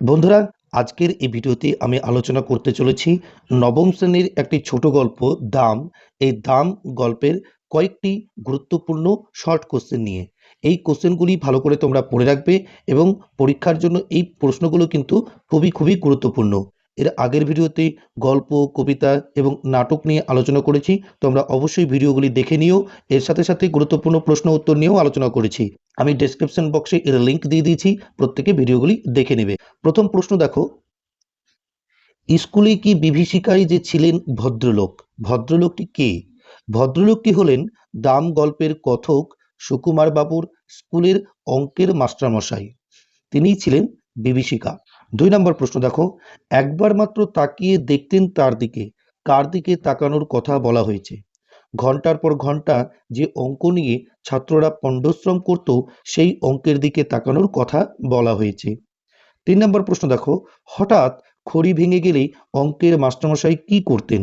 বন্ধুরা, আজকের এই ভিডিওতে আমি আলোচনা করতে চলেছি নবম শ্রেণির একটি ছোট গল্প, দাম। এই দাম গল্পের কয়েকটি গুরুত্বপূর্ণ শর্ট কোশ্চেন নিয়ে। এই কোশ্চেনগুলি ভালো করে তোমরা পড়ে রাখবে এবং পরীক্ষার জন্য এই প্রশ্নগুলো কিন্তু খুবই খুবই গুরুত্বপূর্ণ। এর আগের ভিডিওতে গল্প, কবিতা এবং নাটক নিয়ে আলোচনা করেছি। তোমরা অবশ্যই ভিডিওগুলি দেখে নিও। এর সাথে সাথে গুরুত্বপূর্ণ প্রশ্ন উত্তর নিয়েও আলোচনা করেছি। আমি ডেসক্রিপশন বক্সে এর লিঙ্ক দিয়ে দিয়েছি। প্রত্যেকে ভিডিওগুলি দেখে নেবে। প্রথম প্রশ্ন দেখো। স্কুলে কি বিভীষিকায় যে ছিলেন ভদ্রলোক? ভদ্রলোকটি কে? ভদ্রলোকটি হলেন দাম গল্পের কথক সুকুমার বাবুর স্কুলের অঙ্কের মাস্টারমশাই। তিনিই ছিলেন বিভীষিকা। দুই নম্বর প্রশ্ন দেখো, একবার মাত্র তাকিয়ে দেখতেন তার দিকে, কার দিকে তাকানোর কথা বলা হয়েছে। ঘণ্টার পর ঘণ্টা যে অঙ্ক নিয়ে ছাত্ররা পণ্ডশ্রম করত, সেই অঙ্কের দিকে তাকানোর কথা বলা হয়েছে। তিন নম্বর প্রশ্ন দেখো, হঠাৎ খড়ি ভেঙে গেলে অঙ্কের মাস্টারমশাই কি করতেন?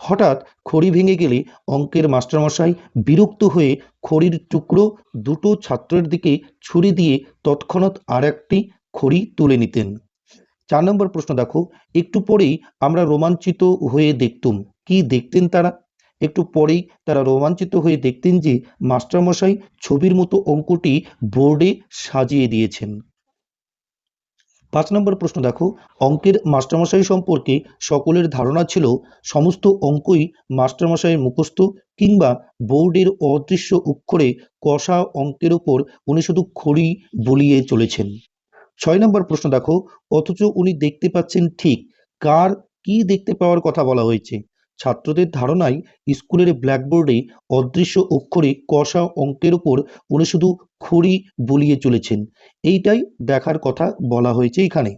হঠাৎ খড়ি ভেঙে গেলে অঙ্কের মাস্টারমশাই বিরক্ত হয়ে খড়ির টুকরো দুটো ছাত্রের দিকে ছুরি দিয়ে তৎক্ষণাৎ আর একটি খড়ি তুলে নিতেন। চার নম্বর প্রশ্ন দেখো, একটু পরেই আমরা রোমাঞ্চিত হয়ে দেখতুম। কি দেখতেন তারা? একটু পরেই তারা রোমাঞ্চিত হয়ে দেখতেন যে মাস্টারমশাই ছবির মতো অঙ্কটি বোর্ডে সাজিয়ে দিয়েছেন। পাঁচ নম্বর প্রশ্ন দেখো, অঙ্কের মাস্টারমশাই সম্পর্কে সকলের ধারণা ছিল সমস্ত অঙ্কই মাস্টারমশাইয়ের মুখস্থ কিংবা বোর্ডের অদৃশ্য অক্ষরে কষা অঙ্কের ওপর উনি শুধু খড়ি বলিয়ে চলেছেন। ছয় নম্বর প্রশ্ন দেখো, অথচ উনি দেখতে পাচ্ছেন ঠিক কার কি দেখতে পাওয়ার কথা বলা হয়েছে। ছাত্রদের ধারণায় স্কুলের ব্ল্যাকবোর্ডে অদৃশ্য অক্ষরে কষা অঙ্কের ওপর উনি শুধু খড়ি বলিয়ে চলেছেন। এইটাই দেখার কথা বলা হয়েছে এখানে।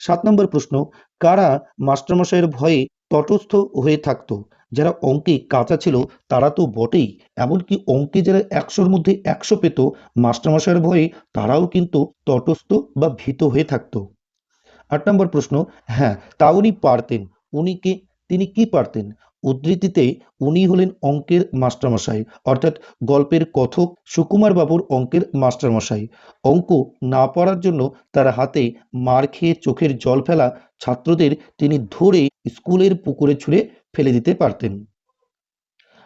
সাত নম্বর প্রশ্ন, কারা মাস্টারমশাইয়ের ভয়ে তটস্থ হয়ে থাকতো? যারা অঙ্কে কাঁচা ছিল, তারা তো বটেই। এমনকি অঙ্কে যারা একশোর মধ্যে একশো পেত, মাস্টারমশাইয়ের ভয়ে তারাও কিন্তু তটস্থ বা ভীত হয়ে থাকতো। আট নম্বর প্রশ্ন হ্যাঁ তা উনি পারতেন। উনি কে তিনি কি পারতেন? উদ্ধৃতিতে উনি হলেন অঙ্কের মাস্টারমশাই, অর্থাৎ গল্পের কথক সুকুমার বাবুর অঙ্কের মাস্টারমশাই। অঙ্ক না পড়ার জন্য তার হাতে মার খেয়ে চোখের জল ফেলা ছাত্রদের তিনি ধরে স্কুলের পুকুরে ছুঁড়ে ফেলে দিতে পারতেন।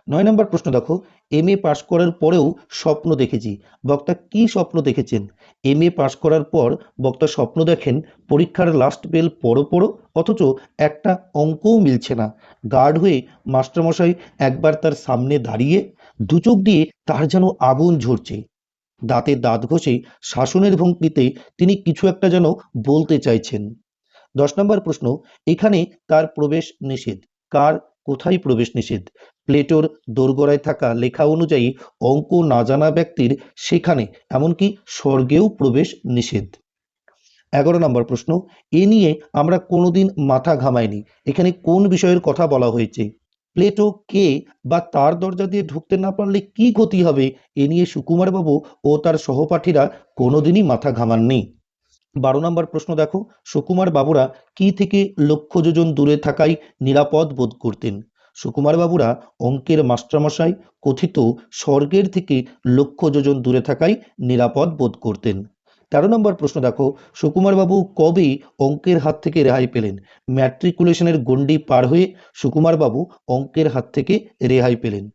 নয় নম্বর প্রশ্ন দেখো এম এ পাশ করার পরেও স্বপ্ন দেখেছি। বক্তা কি স্বপ্ন দেখেছেন? এম এ পাশ করার পর বক্তা স্বপ্ন দেখেন, পরীক্ষার লাস্ট বেল পড়ো পড়ো, অথচ একটা অঙ্কও মিলছে না। গার্ড হয়ে মাস্টারমশাই একবার তার সামনে দাঁড়িয়ে দু চোখ দিয়ে তার যেন আগুন ঝরছে। দাঁতে দাঁত ঘষে শাসনের ভঙ্গিতে তিনি কিছু একটা যেন বলতে চাইছেন। দশ নম্বর প্রশ্ন, এখানে তার প্রবেশ নিষেধ? কার কোথায় প্রবেশ নিষেধ? প্লেটোর দোরগোড়ায় থাকা লেখা অনুযায়ী অঙ্ক না জানা ব্যক্তির সেখানে, এমনকি স্বর্গেও প্রবেশ নিষেধ। এগারো নম্বর প্রশ্ন, এ নিয়ে আমরা কোনোদিন মাথা ঘামাইনি। এখানে কোন বিষয়ের কথা বলা হয়েছে? প্লেটো কে বা তার দরজা দিয়ে ঢুকতে না পারলে কি ক্ষতি হবে? এ নিয়ে সুকুমারবাবু ও তার সহপাঠীরা কোনোদিনই মাথা ঘামাননি। বারো নম্বর প্রশ্ন দেখো, সুকুমার বাবুরা কি থেকে লক্ষ যোজন দূরে থাকায় নিরাপদ বোধ করতেন? সুকুমার বাবুরা অঙ্কের মাস্টারমশাই কথিত স্বর্গের থেকে লক্ষ যোজন দূরে থাকায় নিরাপদ বোধ করতেন। তেরো নম্বর প্রশ্ন দেখো সুকুমারবাবু কবে অঙ্কের হাত থেকে রেহাই পেলেন? ম্যাট্রিকুলেশনের গণ্ডি পার হয়ে সুকুমারবাবু অঙ্কের হাত থেকে রেহাই পেলেন।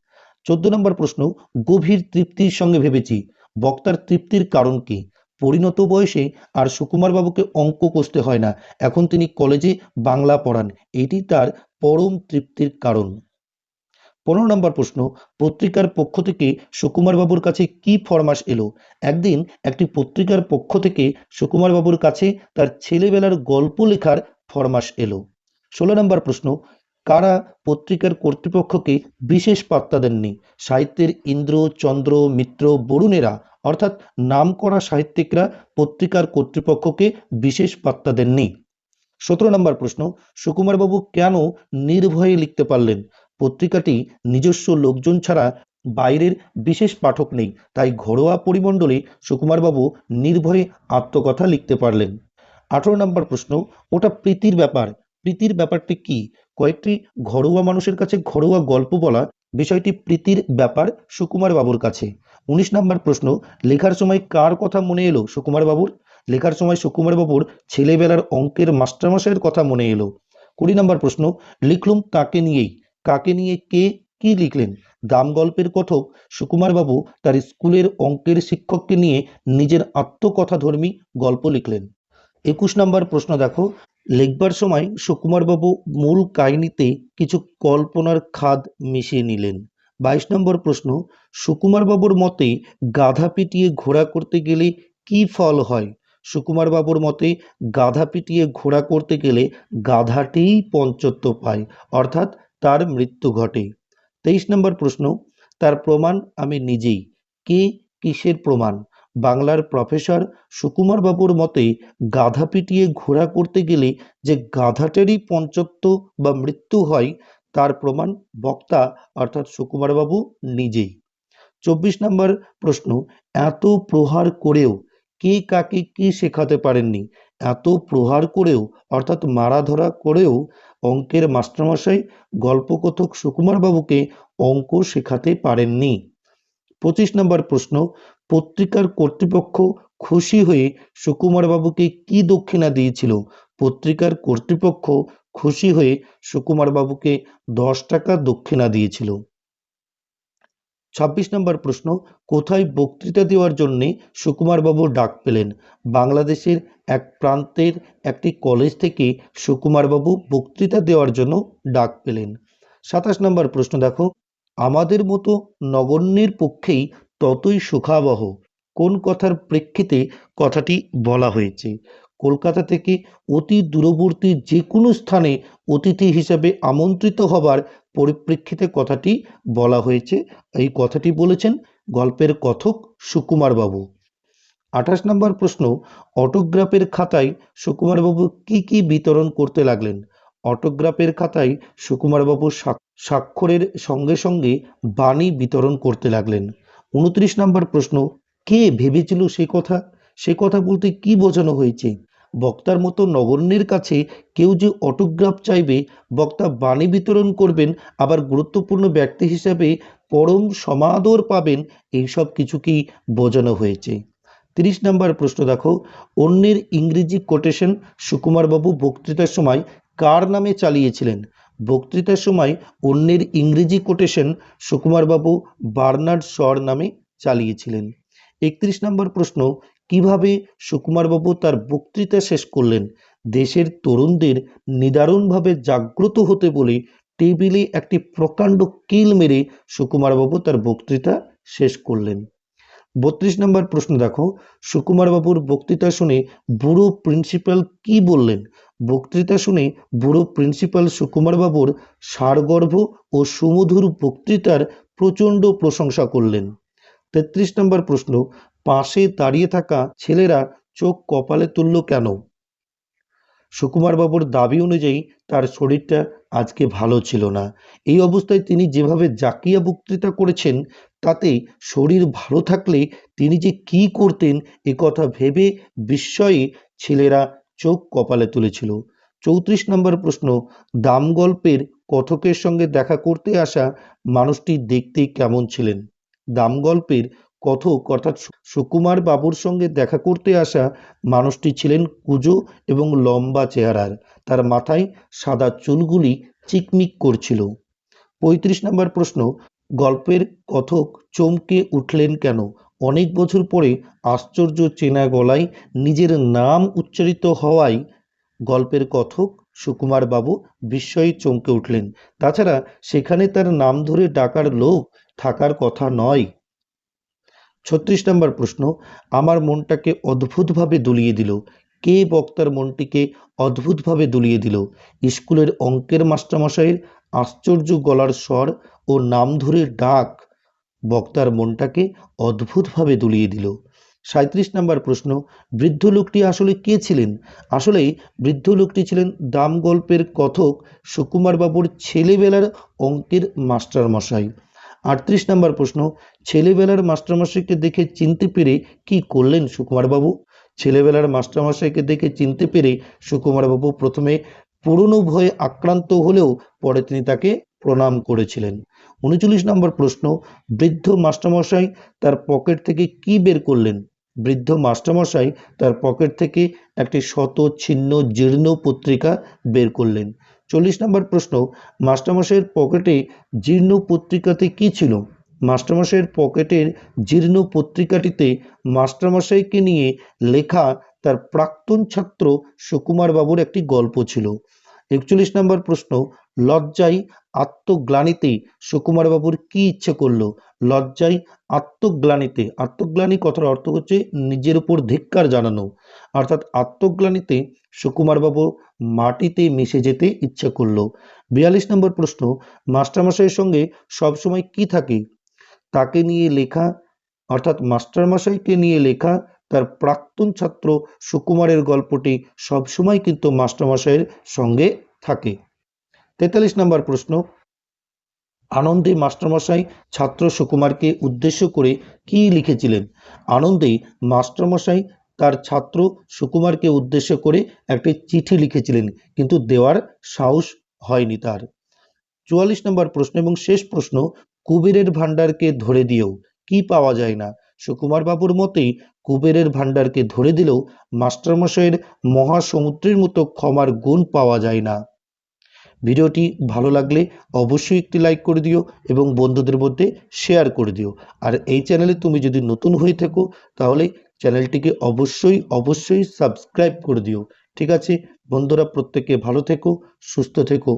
চোদ্দ নম্বর প্রশ্ন, গভীর তৃপ্তির সঙ্গে ভেবেছি, বক্তার তৃপ্তির কারণ কি? পরিণত বয়সে আর সুকুমারবাবুকে অঙ্ক কষতে হয় না। এখন তিনি কলেজে বাংলা পড়ান। এটি তার পরম তৃপ্তির কারণ। পনেরো নম্বর প্রশ্ন, পত্রিকার পক্ষ থেকে সুকুমারবাবুর কাছে কি ফরমাস এলো? একদিন একটি পত্রিকার পক্ষ থেকে সুকুমারবাবুর কাছে তার ছেলেবেলার গল্প লেখার ফরমাস এলো। ষোলো নম্বর প্রশ্ন কারা পত্রিকার কর্তৃপক্ষকে বিশেষ পাত্তা দেননি? সাহিত্যের ইন্দ্র, চন্দ্র, মিত্র, বরুণেরা, অর্থাৎ নামকরা সাহিত্যিকরা পত্রিকার কর্তৃপক্ষকে বিশেষ পাত্তা দেননি? সতেরো নম্বর প্রশ্ন, সুকুমারবাবু কেন নির্ভয়ে লিখতে পারলেন? পত্রিকাটি নিজস্ব লোকজন ছাড়া বাইরের বিশেষ পাঠক নেই, তাই ঘরোয়া পরিমণ্ডলে সুকুমারবাবু নির্ভয়ে আত্মকথা লিখতে পারলেন। আঠেরো নম্বর প্রশ্ন, ওটা প্রীতির ব্যাপার। প্রীতির ব্যাপারটি কি? কয়েকটি ঘরোয়া মানুষের কাছে ঘরোয়া গল্প বলা বিষয়টি প্রীতির ব্যাপার সুকুমার বাবুর কাছে। উনিশ নম্বর প্রশ্ন, লেখার সময় কার কথা মনে এলো সুকুমার বাবুর? লেখার সময় সুকুমার বাবুর ছেলেবেলার অঙ্কের মাস্টারমশাইয়ের কথা মনে এলো। কুড়ি নম্বর প্রশ্ন, লিখলুম তাকে নিয়েই। কাকে নিয়ে কে কি লিখলেন? দাম গল্পের কথক সুকুমার বাবু তার স্কুলের অঙ্কের শিক্ষককে নিয়ে নিজের আত্মকথাধর্মী গল্প লিখলেন। একুশ নম্বর প্রশ্ন দেখো লিখবার সময় সুকুমারবাবু মূল কাহিনীতে কিছু কল্পনার খাদ মিশিয়ে নিলেন। বাইশ নম্বর প্রশ্ন, সুকুমারবাবুর মতে গাধা পিটিয়ে ঘোড়া করতে গেলে কি ফল হয়? সুকুমারবাবুর মতে গাধা পিটিয়ে ঘোড়া করতে গেলে গাধাটিই পঞ্চত্ব পায়, অর্থাৎ তার মৃত্যু ঘটে। তেইশ নম্বর প্রশ্ন, তার প্রমাণ আমি নিজেই। কে কিসের প্রমাণ? বাংলার প্রফেসর সুকুমার বাবুর মতে গাধা পিটিয়ে ঘোড়া করতে গেলে যে গাধাটারই পঞ্চত্ব বা মৃত্যু হয়, তার প্রমাণ বক্তা অর্থাৎ সুকুমার বাবু নিজেই। চব্বিশ নম্বর প্রশ্ন, এত প্রহার করেও কে কাকে কি শেখাতে পারেননি? এত প্রহার করেও, অর্থাৎ মারা ধরা করেও অঙ্কের মাস্টারমশাই গল্পকথক সুকুমার বাবুকে অঙ্ক শেখাতে পারেননি। পঁচিশ নম্বর প্রশ্ন, পত্রিকার কর্তৃপক্ষ খুশি হয়ে সুকুমার বাবুকে কি দক্ষিণা দিয়েছিল? পত্রিকার কর্তৃপক্ষ খুশি হয়ে সুকুমার বাবুকে দশ টাকা দক্ষিণা দিয়েছিল। ছাব্বিশ নম্বর প্রশ্ন, কোথায় বক্তৃতা দেওয়ার জন্যে সুকুমার বাবু ডাক পেলেন? বাংলাদেশের এক প্রান্তের একটি কলেজ থেকে সুকুমার বাবু বক্তৃতা দেওয়ার জন্য ডাক পেলেন। সাতাশ নম্বর প্রশ্ন দেখো আমাদের মতো নগণ্যের পক্ষেই ততই সুখাবহ। কোন কথার প্রেক্ষিতে কথাটি বলা হয়েছে? কলকাতা থেকে অতি দূরবর্তী যে কোনো স্থানে অতিথি হিসাবে আমন্ত্রিত হবার পরিপ্রেক্ষিতে কথাটি বলা হয়েছে। এই কথাটি বলেছেন গল্পের কথক সুকুমার বাবু আঠাশ নম্বর প্রশ্ন, অটোগ্রাফের খাতায় সুকুমার বাবু কি কি বিতরণ করতে লাগলেন? অটোগ্রাফের খাতায় সুকুমার বাবু স্বাক্ষরের সঙ্গে সঙ্গে বাণী বিতরণ করতে লাগলেন। উনত্রিশ নম্বর প্রশ্ন, কে ভেবেছিল সে কথা? সে কথা বলতে কি বোঝানো হয়েছে? বক্তার মতো নগণ্যের কাছে কেউ যে অটোগ্রাফ চাইবে, বক্তা বাণী বিতরণ করবেন, আবার গুরুত্বপূর্ণ ব্যক্তি হিসাবে পরম সমাদর পাবেন, এইসব কিছুকেই বোঝানো হয়েছে। তিরিশ নম্বর প্রশ্ন দেখো, অন্যের ইংরেজি কোটেশন সুকুমারবাবু বক্তৃতার সময় কার নামে চালিয়েছিলেন? বক্তৃতার সময় অন্যের ইংরেজি কোটেশন সুকুমারবাবু বার্নার্ড শর নামে চালিয়েছিলেন। একত্রিশ নম্বর প্রশ্ন, কীভাবে সুকুমারবাবু তার বক্তৃতা শেষ করলেন? দেশের তরুণদের নিদারুণভাবে জাগ্রত হতে বলে টেবিলে একটি প্রকাণ্ড কিল মেরে সুকুমারবাবু তার বক্তৃতা শেষ করলেন। বত্রিশ নম্বর প্রশ্ন দেখো, সুকুমারবাবুর বক্তৃতা শুনে বুড়ো প্রিন্সিপাল কি বললেন? বক্তৃতা শুনে বুড়ো প্রিন্সিপাল সুকুমারবাবুর সারগর্ভ ও সুমধুর বক্তৃতার প্রচণ্ড প্রশংসা করলেন। তেত্রিশ নম্বর প্রশ্ন, পাশে দাঁড়িয়ে থাকা ছেলেরা চোখ কপালে তুলল কেন? সুকুমার বাবুর দাবি অনুযায়ী তার শরীরটা আজকে ভালো ছিল না। এই অবস্থায় তিনি যেভাবে জাকিয়া বক্তৃতা করেছেন, তাতে শরীর ভালো থাকলে তিনি যে কি করতেন এ কথা ভেবে বিস্ময়ে ছেলেরা চোখ কপালে তুলেছিল। চৌত্রিশ নম্বর প্রশ্ন দাম গল্পের কথকের সঙ্গে দেখা করতে আসা মানুষটি দেখতে কেমন ছিলেন? দাম গল্পের কথক অর্থাৎ সুকুমার বাবুর সঙ্গে দেখা করতে আসা মানুষটি ছিলেন কুজো এবং লম্বা চেহারার। তার মাথায় সাদা চুলগুলি চিকমিক করছিল। পঁয়ত্রিশ নম্বর প্রশ্ন, গল্পের কথক চমকে উঠলেন কেন? অনেক বছর পরে আশ্চর্য চেনা গলায় নিজের নাম উচ্চারিত হওয়ায় গল্পের কথক সুকুমার বাবু বিস্ময়ে চমকে উঠলেন। তাছাড়া সেখানে তার নাম ধরে ডাকার লোক থাকার কথা নয়। ছত্রিশ নম্বর প্রশ্ন, আমার মনটাকে অদ্ভুতভাবে দুলিয়ে দিল। কে বক্তার মনটিকে অদ্ভুতভাবে দুলিয়ে দিল? স্কুলের অঙ্কের মাস্টারমশাইয়ের আশ্চর্য গলার স্বর ও নাম ধরে ডাক বক্তার মনটাকে অদ্ভুতভাবে দুলিয়ে দিল। সাঁত্রিশ নম্বর প্রশ্ন, বৃদ্ধ লোকটি আসলে কে ছিলেন? আসলে বৃদ্ধ লোকটি ছিলেন দাম গল্পের কথক সুকুমার বাবুর ছেলেবেলার অঙ্কের মাস্টারমশাই। আটত্রিশ নম্বর প্রশ্ন, ছেলেবেলার মাস্টারমশাইকে দেখে চিনতে পেরে কি করলেন সুকুমারবাবু? ছেলেবেলার মাস্টারমশাইকে দেখে চিনতে পেরে সুকুমারবাবু প্রথমে পুরনো ভয়ে আক্রান্ত হলেও পরে তিনি তাকে প্রণাম করেছিলেন। উনচল্লিশ নম্বর প্রশ্ন, বৃদ্ধ মাস্টারমশাই তার পকেট থেকে কি বের করলেন? বৃদ্ধ মাস্টারমশাই তার পকেট থেকে একটি শত ছিন্ন জীর্ণ পত্রিকা বের করলেন। চল্লিশ নম্বর প্রশ্ন, মাস্টারমশাইয়ের পকেটে জীর্ণ পত্রিকাতে কি ছিল? মাস্টারমশাইয়ের পকেটের জীর্ণ পত্রিকাটিতে মাস্টারমশাইকে নিয়ে লেখা তার প্রাক্তন ছাত্র সুকুমার বাবুর একটি গল্প ছিল। একচল্লিশ নম্বর প্রশ্ন লজ্জায় আত্মগ্লানিতে সুকুমার বাবুর কি ইচ্ছে করল? লজ্জায় আত্মগ্লানিতে। আত্মগ্লানি কথার অর্থ হচ্ছে নিজের উপর ধিক্কার জানানো। অর্থাৎ আত্মগ্লানিতে সুকুমার বাবু মাটিতে মিশে যেতে ইচ্ছে করল। বিয়াল্লিশ নম্বর প্রশ্ন, মাস্টারমশাইয়ের সঙ্গে সবসময় কি থাকে? তাকে নিয়ে লেখা, অর্থাৎ মাস্টারমশাইকে নিয়ে লেখা তার প্রাক্তন ছাত্র সুকুমারের গল্পটি সবসময় কিন্তু মাস্টারমশাইয়ের সঙ্গে থাকে। তেতাল্লিশ নম্বর প্রশ্ন। আনন্দে মাস্টারমশাই ছাত্র সুকুমারকে উদ্দেশ্য করে কি লিখেছিলেন? আনন্দে মাস্টারমশাই তার ছাত্র সুকুমারকে উদ্দেশ্য করে একটি চিঠি লিখেছিলেন, কিন্তু দেওয়ার সাহস হয়নি তার। চুয়াল্লিশ নম্বর প্রশ্ন এবং শেষ প্রশ্ন, কুবেরের ভাণ্ডারকে ধরে দিয়েও কি পাওয়া যায় না? সুকুমার বাবুর মতেই কুবেরের ভাণ্ডারকে ধরে দিলেও মাস্টারমশাইয়ের মহাসমুদ্রের মতো ক্ষমার গুণ পাওয়া যায় না। ভিডিওটি ভালো লাগলে অবশ্যই একটি লাইক করে দিও এবং বন্ধুদের মধ্যে শেয়ার করে দিও। আর এই চ্যানেলে তুমি যদি নতুন হয়ে থাকো, তাহলে চ্যানেলটিকে অবশ্যই অবশ্যই সাবস্ক্রাইব করে দিও। ঠিক আছে, বন্ধুরা, প্রত্যেকে ভালো থেকো, সুস্থ থেকো।